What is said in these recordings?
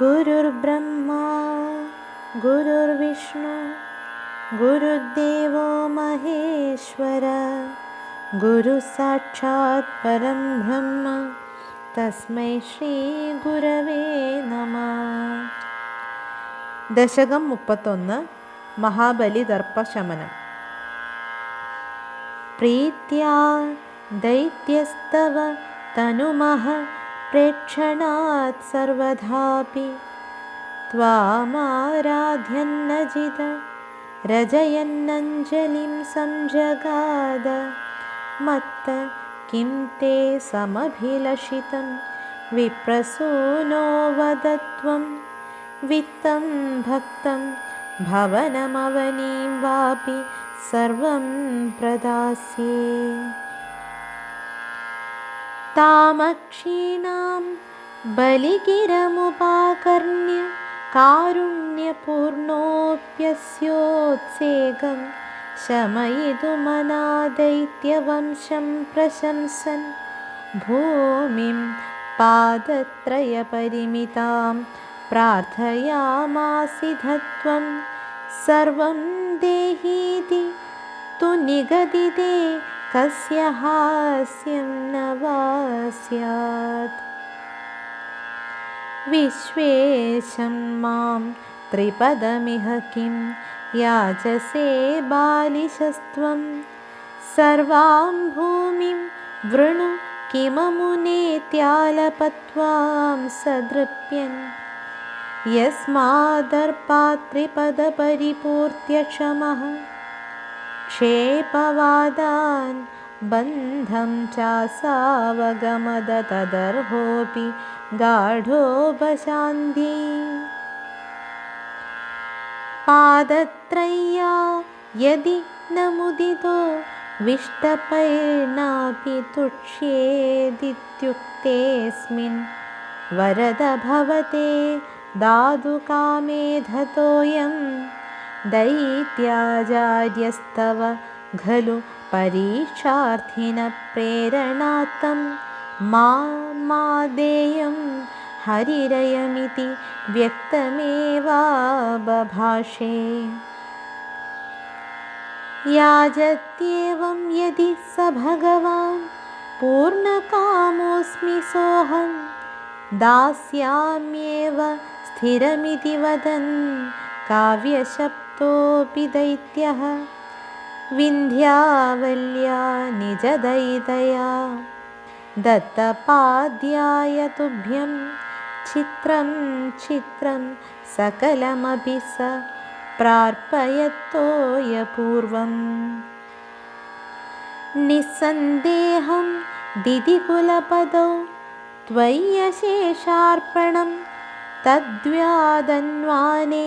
गुरुर्ब्रह्मा गुरुर्विष्णु गुरुदेवो महेश्वर गुरुसाक्षात् परं ब्रह्म तस्मै श्रीगुरवे नमः. दशकं मुपत्तोन् महाबलिदर्पशमनम् प्रीत्या दैत्यस्तव तनुमः प्रेक्षणात् सर्वदापि त्वामाराध्यन्नजित रजयन्नञ्जलिं संजगाद। मत्त किं ते समभिलषितं? विप्रसूनो वदत्वं। वित्तं भक्तं भवनमवनीं वापि सर्वं प्रदास्ये तामक्षीणां बलिगिरमुपाकर्ण्य कारुण्यपूर्णोऽप्यस्योत्सेकं शमयितुमनादैत्यवंशं प्रशंसन् भूमिं पादत्रयपरिमितां प्रार्थयामासिधत्वं सर्वं देहीति तु निगदिते कस्य हास्यं न वा स्यात्। विश्वेशं मां त्रिपदमिह किं याचसे बालिशस्त्वं। सर्वां भूमिं वृणु किममुनेत्यालपत्वां सदृप्यन्। यस्मादर्पात्रिपदपरिपूर्त्यक्षमः। क्षेपवादान् बन्धं चासावगमदतदर्होऽपि गाढोपशान्ति पादत्रय्या यदि न मुदितो विष्टपैर्नापि तुष्येदित्युक्तेऽस्मिन् वरद भवते दादुकामेधतोऽयं दैत्याचार्यस्तव खलु परीक्षार्थिनप्रेरणात्तं मा मादेयं हरिरयमिति व्यक्तमेवाबभाषे याजत्येवं यदि स भगवान् पूर्णकामोऽस्मि सोऽहं दास्याम्येव स्थिरमिति वदन् काव्यशब्दोऽपि दैत्यः विन्ध्यावल्या निजदयितया दत्तपाद्याय तुभ्यं चित्रं चित्रं सकलमपि स प्रार्पयत्तोयपूर्वम् निस्सन्देहं दिदिकुलपदौ त्वय्यशेषार्पणं तद्व्यादन्वाने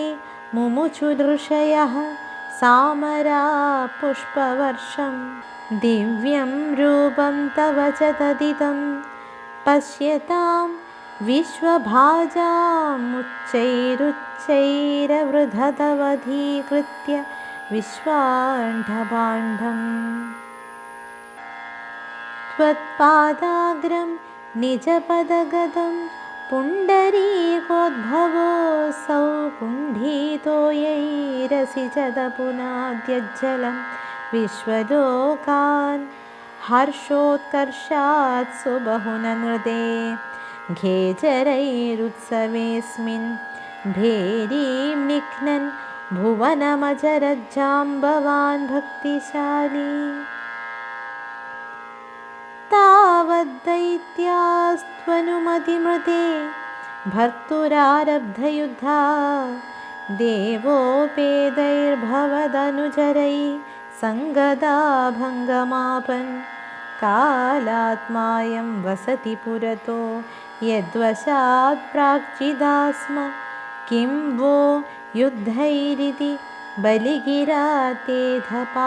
मुमुचुदृशयः सामरा पुष्पवर्षं दिव्यं रूपं तव च तदिदं पश्यतां विश्वभाजामुच्चैरुच्चैरवृधतवधीकृत्य विश्वाण्डभाण्डम् त्वत्पादाग्रं निजपदगतं पुण्डरीकोद्भवोऽसौ कुण्ठितोयैरसिजदपुनाद्यज्जलं विश्वलोकान् हर्षोत्कर्षात् सुबहुननृदे। घेचरैरुत्सवेऽस्मिन् भेरीं निघ्नन् भुवनमजरज्जाम्बवान् भक्तिशाली तावद्दैत्यास्त्वनुमतिमृते भर्तुरारब्धयुद्धा देवोपेदैर्भवदनुचरैः सङ्गदाभङ्गमापन् कालात्मायं वसति पुरतो यद्वशात् प्राक्चिदा स्म किं वो युद्धैरिति बलिगिरा तेधपाताळमापू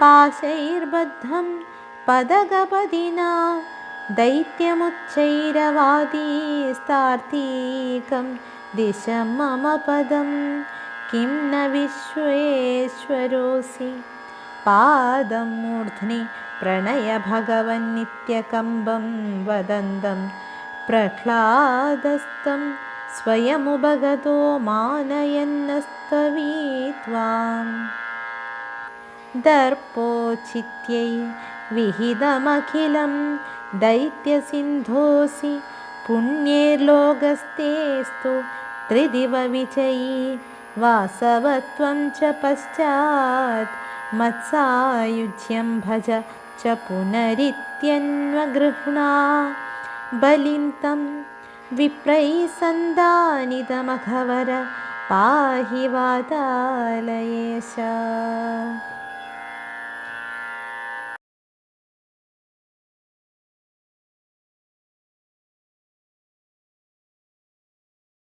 पाशैर्बद्धं पदगपदिना दैत्यमुच्चैरवादीस्तार्तीकं दिश मम पदं। किं न विश्वेश्वरोऽसि? पादं मूर्ध्नि प्रणय भगवन्नित्यकम्बं वदन्तं प्रह्लादस्तं स्वयमुपगतो मानयन्नस्तवीत्वाम् दर्पोचित्यै विहितमखिलं दैत्यसिन्धोऽसि पुण्यैर्लोकस्तेस्तु त्रिदिवविजयी वासवत्वं च पश्चात् मत्सायुज्यं भज च पुनरित्यन्वगृह्णा बलिं तं विप्रैः सन्दानितमघवर पाहि वातालयेश